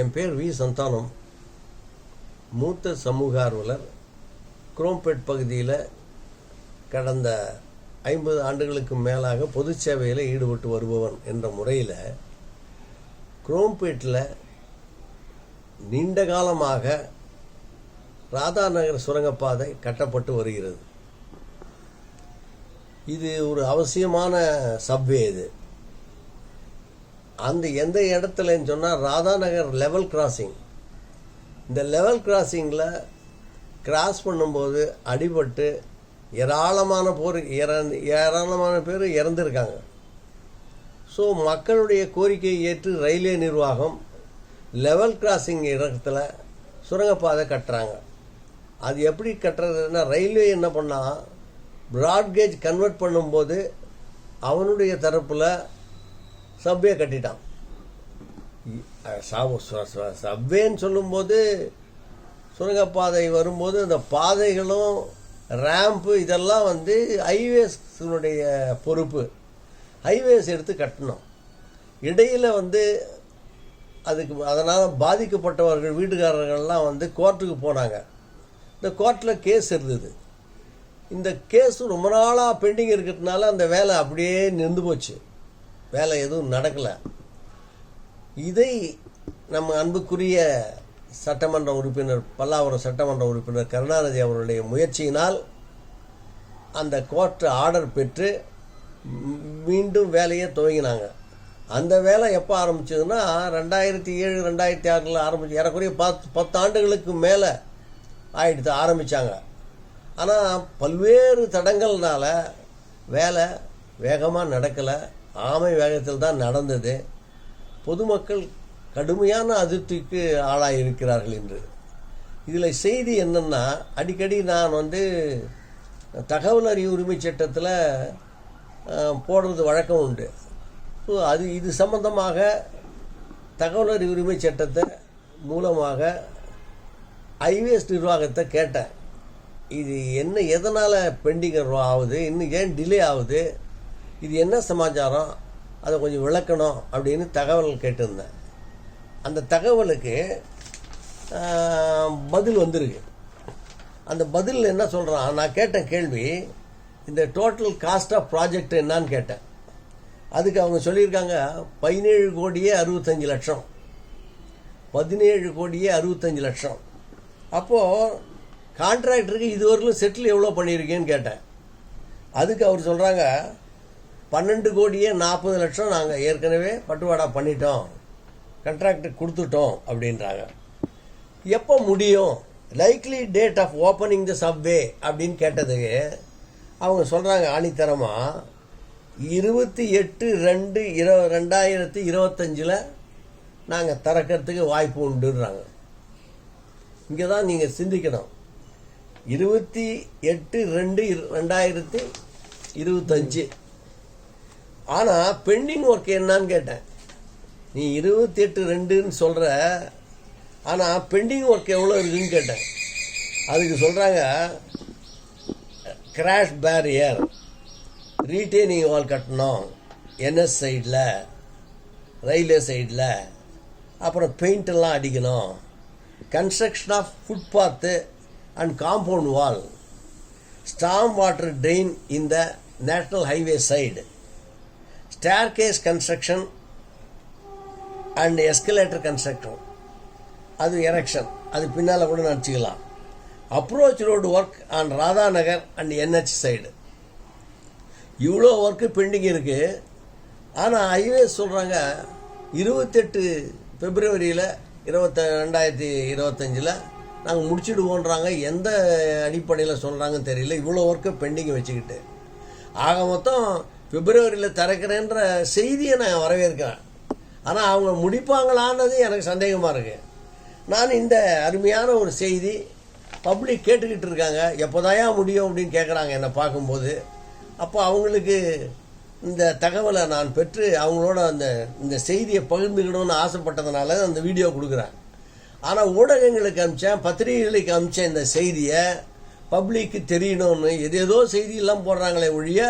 என் பேர் வி. சந்தானம். மூத்த சமூக ஆர்வலர். குரோம்பேட் பகுதியில் கடந்த ஐம்பது ஆண்டுகளுக்கு மேலாக பொது சேவையில் ஈடுபட்டு வருபவன் என்ற முறையில் குரோம்பேட்டில் நீண்ட காலமாக ராதாநகர் சுரங்கப்பாதை கட்டப்பட்டு வருகிறது. இது ஒரு அவசியமான சப்வே இது. அந்த எந்த இடத்துலன்னு சொன்னால் ராதாநகர் லெவல் கிராசிங் இந்த லெவல் கிராசிங்கில் கிராஸ் பண்ணும்போது அடிபட்டு ஏராளமான போர் ஏராளமான பேர் இறந்துருக்காங்க. ஸோ மக்களுடைய கோரிக்கையை ஏற்று ரயில்வே நிர்வாகம் லெவல் கிராசிங் இடத்துல சுரங்கப்பாதை கட்டுறாங்க. அது எப்படி கட்டுறதுன்னா ரயில்வே என்ன பண்ணால் ப்ராட்கேஜ் கன்வெர்ட் பண்ணும்போது அவனுடைய தரப்பில் சப்வே கட்டிட்டான். சப்வேன்னு சொல்லும்போது சுரங்கப்பாதை வரும்போது அந்த பாதைகளும் ரேம்ப்பு இதெல்லாம் வந்து ஹைவேஸ்னுடைய பொறுப்பு. ஹைவேஸ் எடுத்து கட்டணும். இடையில் வந்து அதுக்கு அதனால் பாதிக்கப்பட்டவர்கள் வீட்டுக்காரர்கள்லாம் வந்து கோர்ட்டுக்கு போனாங்க. இந்த கோர்ட்டில் கேஸ் இருந்தது. இந்த கேஸ் ரொம்ப நாளாக பெண்டிங் இருக்கிறதுனால அந்த வேலை அப்படியே நின்று போச்சு. வேலை எதுவும் நடக்கலை. இதை நம்ம அன்புக்குரிய சட்டமன்ற உறுப்பினர் பல்லாவரம் சட்டமன்ற உறுப்பினர் கருணாநிதி அவருடைய முயற்சியினால் அந்த கோர்ட்டு ஆர்டர் பெற்று மீண்டும் வேலையை துவங்கினாங்க. அந்த வேலை எப்போ ஆரம்பிச்சதுன்னா ரெண்டாயிரத்தி ஏழு ரெண்டாயிரத்தி ஆறில் ஆரம்பிச்சு ஏறக்குறைய பத்து பத்து ஆண்டுகளுக்கு மேலே ஆயிடுத்து ஆரம்பித்தாங்க ஆனால் பல்வேறு தடங்கள்னால வேலை வேகமாக நடக்கலை. ஆமை வேகத்தில் தான் நடந்தது. பொதுமக்கள் கடுமையான அதிருப்திக்கு ஆளாயிருக்கிறார்கள் என்று இதில் செய்தி என்னென்னா அடிக்கடி நான் வந்து தகவல் அறிவு உரிமை சட்டத்தில் போடுறது வழக்கம் உண்டு. ஸோ அது இது சம்பந்தமாக தகவல் அறிவு உரிமை சட்டத்தை மூலமாக ஐவேஸ் நிர்வாகத்தை கேட்டேன். இது என்ன எதனால் பெண்டிங் ஆகுது இன்னும் ஏன் டிலே ஆகுது இது என்ன சமாச்சாரம்? அதை கொஞ்சம் விளக்கணும் அப்படின்னு தகவல் கேட்டிருந்தேன். அந்த தகவலுக்கு பதில் வந்திருக்கு. அந்த பதில் என்ன சொல்கிறான் நான் கேட்ட கேள்வி இந்த டோட்டல் காஸ்ட் ஆஃப் ப்ராஜெக்ட் என்னான்னு கேட்டேன். அதுக்கு அவங்க சொல்லியிருக்காங்க பதினேழு கோடியே அறுபத்தஞ்சு லட்சம். பதினேழு கோடியே அறுபத்தஞ்சு லட்சம். அப்போது கான்ட்ராக்டருக்கு இதுவரையிலும் செட்டில் எவ்வளோ பண்ணியிருக்கேன்னு கேட்டேன். அதுக்கு அவர் சொல்கிறாங்க பன்னெண்டு கோடியே நாற்பது லட்சம் நாங்கள் ஏற்கனவே பட்டுவாடா பண்ணிட்டோம். கண்ட்ராக்ட் கொடுத்துட்டோம் அப்படின்றாங்க. எப்போ முடியும்? Likely date of opening the subway அப்படின்னு கேட்டதுக்கு அவங்க சொல்கிறாங்க ஆணித்தரமாக இருபத்தி எட்டு ரெண்டு இரு ரெண்டாயிரத்தி இருபத்தஞ்சில் நாங்கள் திறக்கிறதுக்கு வாய்ப்பு உண்டுன்றாங்க. இங்கே தான் நீங்கள் சிந்திக்கணும். இருபத்தி எட்டு ரெண்டு ரெண்டாயிரத்தி இருபத்தஞ்சு. ஆனால் பெண்டிங் ஒர்க் என்னன்னு கேட்டேன். நீ இருபத்தி எட்டு ரெண்டுன்னு சொல்கிற ஆனால் பெண்டிங் ஒர்க் எவ்வளோ இருக்குதுன்னு கேட்டேன். அதுக்கு சொல்கிறாங்க கிராஷ் பேரியர் ரீட்டைனிங் வால் கட்டணும் என்எஸ் சைடில் ரயில்வே சைடில் அப்புறம் பெயிண்டெல்லாம் அடிக்கணும். Construction of footpath and compound wall storm water drain in the national highway side staircase construction and escalator construction அது எரெக்ஷன் அது பின்னால் கூட நினச்சிக்கலாம் approach road work on Radhanagar and NH side இவ்வளோ ஒர்க்கு பெண்டிங் இருக்குது ஆனால் ஹைவே சொல்கிறாங்க இருபத்தெட்டு பிப்ரவரியில் இருபத்த ரெண்டாயிரத்தி இருபத்தஞ்சில் நாங்கள் முடிச்சுடுவோன்றாங்க. எந்த அடிப்படையில் சொல்கிறாங்கன்னு தெரியல. இவ்வளோ ஒர்க்கு பெண்டிங் வச்சுக்கிட்டு. ஆக மொத்தம் பிப்ரவரியில் திறக்கிறேன்ற செய்தியை நான் வரவேற்கிறேன். ஆனால் அவங்க முடிப்பாங்களான்றது எனக்கு சந்தேகமாக இருக்குது நான் இந்த அருமையான ஒரு செய்தி பப்ளிக் கேட்டுக்கிட்டு இருக்காங்க. எப்போதாயா முடியும் அப்படின்னு கேட்குறாங்க என்னை பார்க்கும்போது. அப்போ அவங்களுக்கு இந்த தகவலை நான் பெற்று அவங்களோட அந்த இந்த செய்தியை பகிர்ந்துக்கணும்னு ஆசைப்பட்டதுனால அந்த வீடியோ கொடுக்குறேன். ஆனால் ஊடகங்களுக்கு அமிச்சேன் பத்திரிகைகளுக்கு அமிச்சேன் இந்த செய்தியை பப்ளிக்கு தெரியணும்னு. எது ஏதோ செய்தியெல்லாம் போடுறாங்களே ஒழிய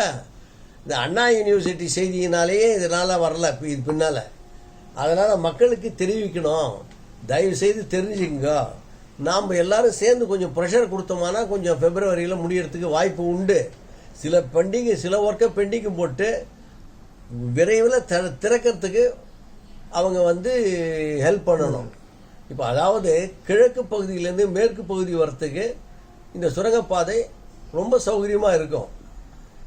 இந்த அண்ணா யூனிவர்சிட்டி செய்தியினாலேயே இதனால் வரல இது பின்னால். அதனால் மக்களுக்கு தெரிவிக்கணும். தயவு செய்து தெரிஞ்சுக்கங்க. நாம் எல்லாரும் சேர்ந்து கொஞ்சம் ப்ரெஷர் கொடுத்தோம்னா கொஞ்சம் பிப்ரவரியில் முடியறதுக்கு வாய்ப்பு உண்டு. சில பெண்டிங் சில ஒர்க்கை பெண்டிங் போட்டு விரைவில் த திறக்கிறதுக்கு அவங்க வந்து ஹெல்ப் பண்ணணும். இப்போ அதாவது கிழக்கு பகுதியிலேருந்து மேற்கு பகுதி வரத்துக்கு இந்த சுரங்கப்பாதை ரொம்ப சௌகரியமாக இருக்கும்.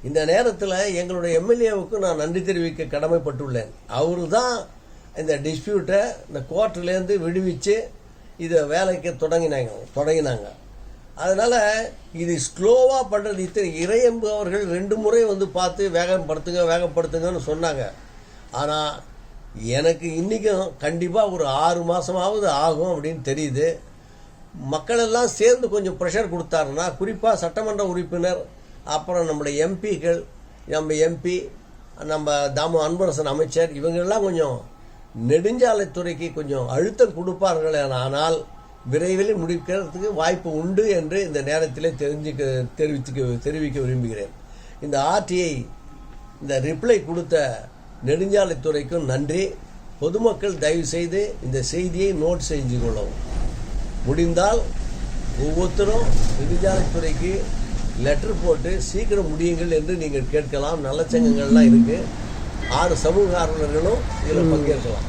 இந்த நேரத்தில் எங்களுடைய எம்எல்ஏவுக்கு நான் நன்றி தெரிவிக்க கடமைப்பட்டுள்ளேன். அவரு தான் இந்த டிஸ்பியூட்டை இந்த கோர்ட்லேருந்து விடுவிச்சு இதை வேலைக்கு தொடங்கினாங்க தொடங்கினாங்க. அதனால் இது ஸ்லோவாக பண்ணுறது இத்தனை இறையன்பு அவர்கள் ரெண்டு முறை வந்து பார்த்து வேகப்படுத்துங்க வேகப்படுத்துங்கன்னு சொன்னாங்க. ஆனால் எனக்கு இன்றைக்கும் கண்டிப்பாக ஒரு ஆறு மாதமாவது ஆகும் அப்படின்னு தெரியுது. மக்களெல்லாம் சேர்ந்து கொஞ்சம் ப்ரெஷர் கொடுத்தாருன்னா குறிப்பாக சட்டமன்ற உறுப்பினர் அப்புறம் நம்முடைய எம்பிக்கள் நம்ம எம்பி நம்ம தாமு அன்பரசன் அமைச்சர் இவங்கெல்லாம் கொஞ்சம் நெடுஞ்சாலைத்துறைக்கு கொஞ்சம் அழுத்தம் கொடுப்பார்கள். ஆனால் விரைவில் முடிக்கிறதுக்கு வாய்ப்பு உண்டு என்று இந்த நேரத்தில் தெரிஞ்சுக்க தெரிவித்துக்க தெரிவிக்க விரும்புகிறேன். இந்த ஆர்டிஐ இந்த ரிப்ளை கொடுத்த நெடுஞ்சாலைத்துறைக்கும் நன்றி. பொதுமக்கள் தயவு செய்து இந்த செய்தியை நோட் செஞ்சு கொள்ளவும் முடிந்தால் ஒவ்வொருத்தரும் நெடுஞ்சாலைத்துறைக்கு லெட்டர் போட்டு சீக்கிரம் முடியுங்கள் என்று நீங்கள் கேட்கலாம். நல்ல சங்கங்கள்லாம் இருக்குது ஆறு சமூக ஆர்வலர்களும் இதில் பங்கேற்கலாம்.